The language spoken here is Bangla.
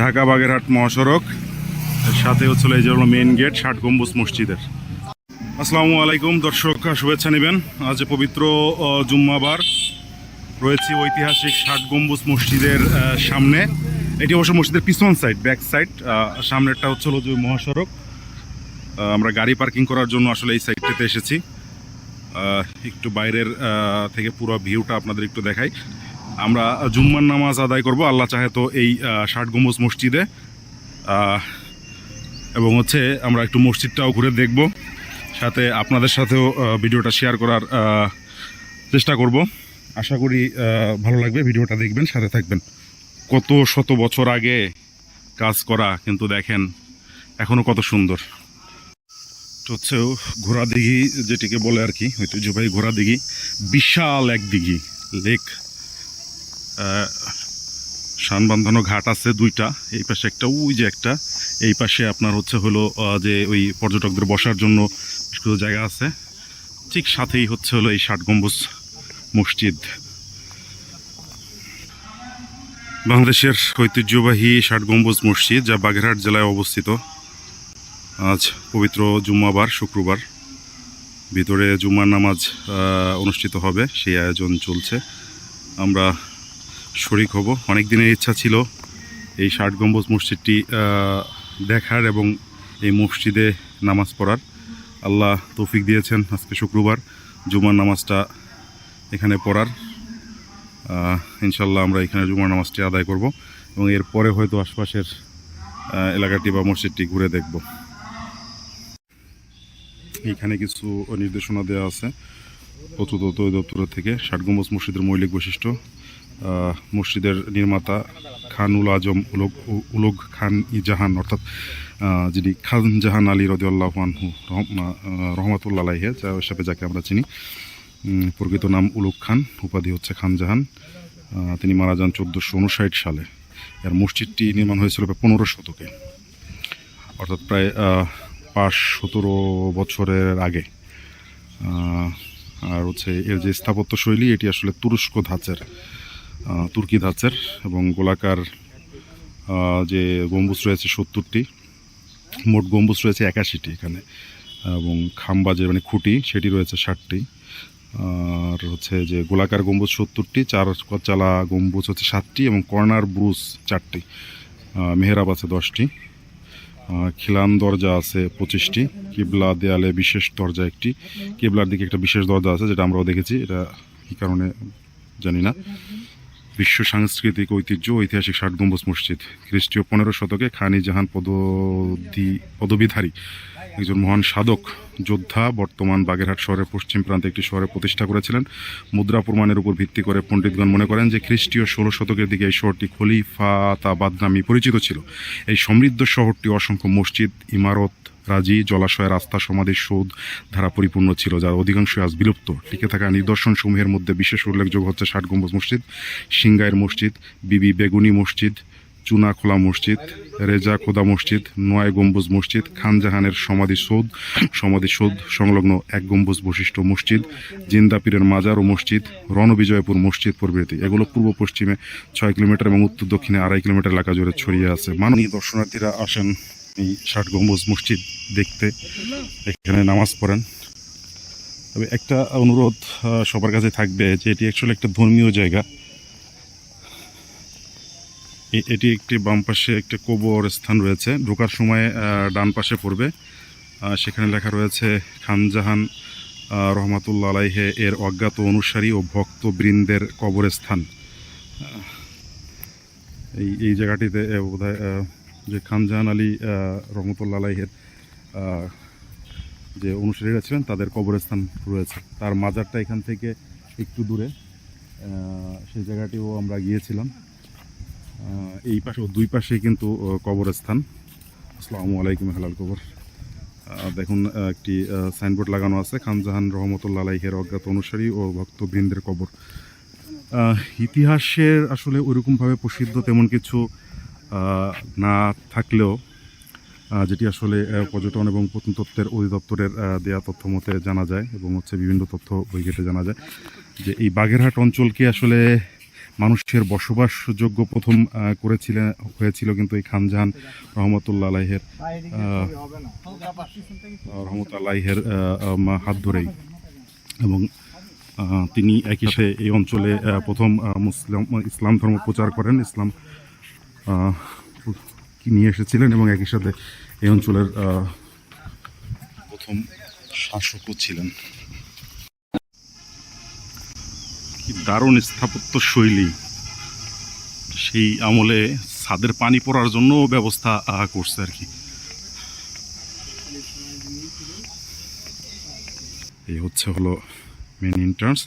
ঢাকা বাগেরহাট মহাসড়ক। সাথে হচ্ছে এই যে হলো মেন গেট ষাট গম্বুজ মসজিদের। আসসালামু আলাইকুম, দর্শক, শুভেচ্ছা নেবেন। আজ পবিত্র জুম্মাবার। রয়েছে ঐতিহাসিক ষাট গম্বুজ মসজিদের সামনে। এটি অবশ্য মসজিদের পিছন সাইড ব্যাক সাইড সামনেরটা হচ্ছে হলো যে মহাসড়ক। আমরা গাড়ি পার্কিং করার জন্য আসলে এই সাইডটাতে এসেছি। একটু বাইরের থেকে পুরো ভিউটা আপনাদের একটু দেখাই। আমরা জুম্মার নামাজ আদায় করব। আল্লাহ চাহে তো এই ষাট গম্বুজ মসজিদে। এবং হচ্ছে আমরা একটু মসজিদটাও ঘুরে দেখব। সাথে আপনাদের সাথেও ভিডিওটা শেয়ার করার চেষ্টা করব। আশা করি ভালো লাগবে। ভিডিওটা দেখবেন, সাথে থাকবেন। কত শত বছর আগে কাজ করা, কিন্তু দেখেন এখনও কত সুন্দর। হচ্ছে ঘোড়া দিঘি যেটিকে বলে আর কি হয়তো ঐতিহ্যবাহী ঘোড়া দিঘি বিশাল এক দিঘি, লেক। শান বাঁধানো ঘাট আছে দুইটা, এই পাশে একটা, ওই যে একটা। এই পাশে আপনার হচ্ছে হলো যে ওই পর্যটকদের বসার জন্য কিছু জায়গা আছে। ঠিক সাথেই হচ্ছে হলো এই ষাট গম্বুজ মসজিদ। বাংলাদেশের ঐতিহ্যবাহী ষাট গম্বুজ মসজিদ, যা বাগেরহাট জেলায় অবস্থিত। আজ পবিত্র জুম্মাবার, শুক্রবার। ভিতরে জুম্মার নামাজ অনুষ্ঠিত হবে, সেই আয়োজন চলছে। আমরা শরিক হব। অনেক দিনের ইচ্ছা ছিল এই ষাট গম্বুজ মসজিদটি দেখার এবং এই মসজিদে নামাজ পড়ার। আল্লাহ তৌফিক দিয়েছেন আজকে শুক্রবার, জুমার নামাজটা এখানে পড়ার। ইনশাল্লাহ আমরা এখানে জুমার নামাজটি আদায় করব এবং এরপরে হয়তো আশপাশের এলাকাটি বা মসজিদটি ঘুরে দেখব। এখানে কিছু নির্দেশনা দেওয়া আছে। প্রত্নতত্ত্ব দপ্তর থেকে ষাট গম্বুজ মসজিদের মৌলিক বৈশিষ্ট্য মসজিদের নির্মাতা খানুল আজম উলগ উলগ খান ই জাহান, অর্থাৎ যিনি খান জাহান আলী রদিউল্লাহ আনহু রহমতুল্লাহ আলাইহে, যা হিসাবে যাকে আমরা চিনি। প্রকৃত নাম উলুক খান, উপাধি হচ্ছে খান জাহান। তিনি মারা যান চোদ্দোশো উনষাট সালে। আর মসজিদটি নির্মাণ হয়েছিল পনেরো শতকে। অর্থাৎ প্রায় পাঁচ সতেরো বছরের আগে। আর হচ্ছে এর যে স্থাপত্য শৈলী এটি আসলে তুরস্ক ধাঁচের তুর্কি ধাঁচের এবং গোলাকার যে গম্বুজ রয়েছে সত্তরটি, মোট গম্বুজ রয়েছে একাশিটি এখানে, এবং খাম্বা যে মানে খুঁটি, সেটি রয়েছে ষাটটি, আর হচ্ছে যে গোলাকার গম্বুজ সত্তরটি চার চালা গম্বুজ হচ্ছে সাতটি, এবং কর্নার ব্রুজ চারটি মেহরাব আছে দশটি খিলান দরজা আছে পঁচিশটি, কিবলা দেয়ালে বিশেষ দরজা একটি, কিবলার দিকে একটা বিশেষ দরজা আছে, যেটা আমরাও দেখেছি, এটা কী কারণে জানি না। বিশ্ব সাংস্কৃতিক ঐতিহ্য, ঐতিহাসিক ষাট গম্বুজ মসজিদ, খ্রিস্টীয় পনেরো শতকে খানি জাহান পদধি পদবিধারী একজন মহান সাধক, যোদ্ধা, বর্তমান বাগেরহাট শহরের পশ্চিম প্রান্তে একটি শহরে প্রতিষ্ঠা করেছিলেন। মুদ্রা প্রমাণের উপর ভিত্তি করে পণ্ডিতগণ মনে করেন যে খ্রিস্টীয় ষোলো শতকের দিকে এই শহরটি খলিফাতাবাদ নামে পরিচিত ছিল। এই সমৃদ্ধ শহরটি অসংখ্য মসজিদ, ইমারত রাজি, জলাশয়, রাস্তা, সমাধির সৌধ ধারা পরিপূর্ণ ছিল যার অধিকাংশ আজ বিলুপ্ত। টিকে থাকা নিদর্শন সমূহের মধ্যে বিশেষ উল্লেখযোগ্য হচ্ছে ষাট গম্বুজ মসজিদ সিংগাইর মসজিদ, বিবি বেগুনি মসজিদ, চুনাখোলা মসজিদ, রেজা খোদা মসজিদ, নয় গম্বুজ মসজিদ খানজাহানের সমাধি সৌধ সমাধি সৌধ সংলগ্ন এক গম্বুজ বৈশিষ্ট্য মসজিদ জিন্দাপীরের মাজার ও মসজিদ, রণবিজয়পুর মসজিদ প্রভৃতি। এগুলো পূর্ব পশ্চিমে ছয় কিলোমিটার এবং উত্তর দক্ষিণে আড়াই কিলোমিটার এলাকা জুড়ে ছড়িয়ে আছে। মাননীয় দর্শনার্থীরা আসেন। এই ষাট গম্বুজ মসজিদ দেখতে এখানে নামাজ পড়েন। তবে একটা অনুরোধ সবার কাছে থাকবে যে এটি অ্যাকচুয়ালি একটা ধর্মীয় জায়গা। এটি একটি বাম পাশে একটা কবর স্থান রয়েছে। ঢোকার সময় ডান পাশে পড়বে। সেখানে লেখা রয়েছে খানজাহান রহমাতুল্লা আলাইহে এর অজ্ঞাত অনুসারী ও ভক্ত বৃন্দের কবরস্থান এই এই জায়গাটিতে বোধ হয় যে খানজাহান আলী রহমতুল্লা আলাইহের যে অনুসারীরা ছিলেন, তাদের কবরস্থান রয়েছে। তার মাজারটা এখান থেকে একটু দূরে সেই জায়গাটিও আমরা গিয়েছিলাম। এই পাশে দুই পাশে কিন্তু কবরস্থান। আসসালামু আলাইকুম, হালাল কবর। দেখুন একটি সাইনবোর্ড লাগানো আছে, খানজাহান রহমতুল্লাহ আলাইহের অজ্ঞাত অনুসারী ও ভক্তবৃন্দের কবর। ইতিহাসের আসলে ওইরকমভাবে প্রসিদ্ধ তেমন কিছু না থাকলেও যেটি আসলে পর্যটন এবং প্রত্নতত্ত্বের অধিদপ্তরের দেয়া তথ্য মতে জানা যায় এবং হচ্ছে বিভিন্ন তথ্য বই ঘেটে জানা যায় যে এই বাগেরহাট অঞ্চলকে আসলে মানুষের বসবাসযোগ্য প্রথম করেছিলেন হয়েছিল কিন্তু এই খানজাহান রহমতুল্লাহ আলাইহের আহ, রহমত হাত ধরেই। এবং তিনি একই সাথে এই অঞ্চলে প্রথম মুসলিম ইসলাম ধর্ম প্রচার করেন। ইসলাম নিয়ে এসেছিলেন এবং একই সাথে এই অঞ্চলের প্রথম শাসকও ছিলেন। দারুণ স্থাপত্য শৈলী। সেই আমলে ছাদের পানি পড়ার জন্য ব্যবস্থা করছে আর কি। এই হচ্ছে হলো মেন এন্ট্রান্স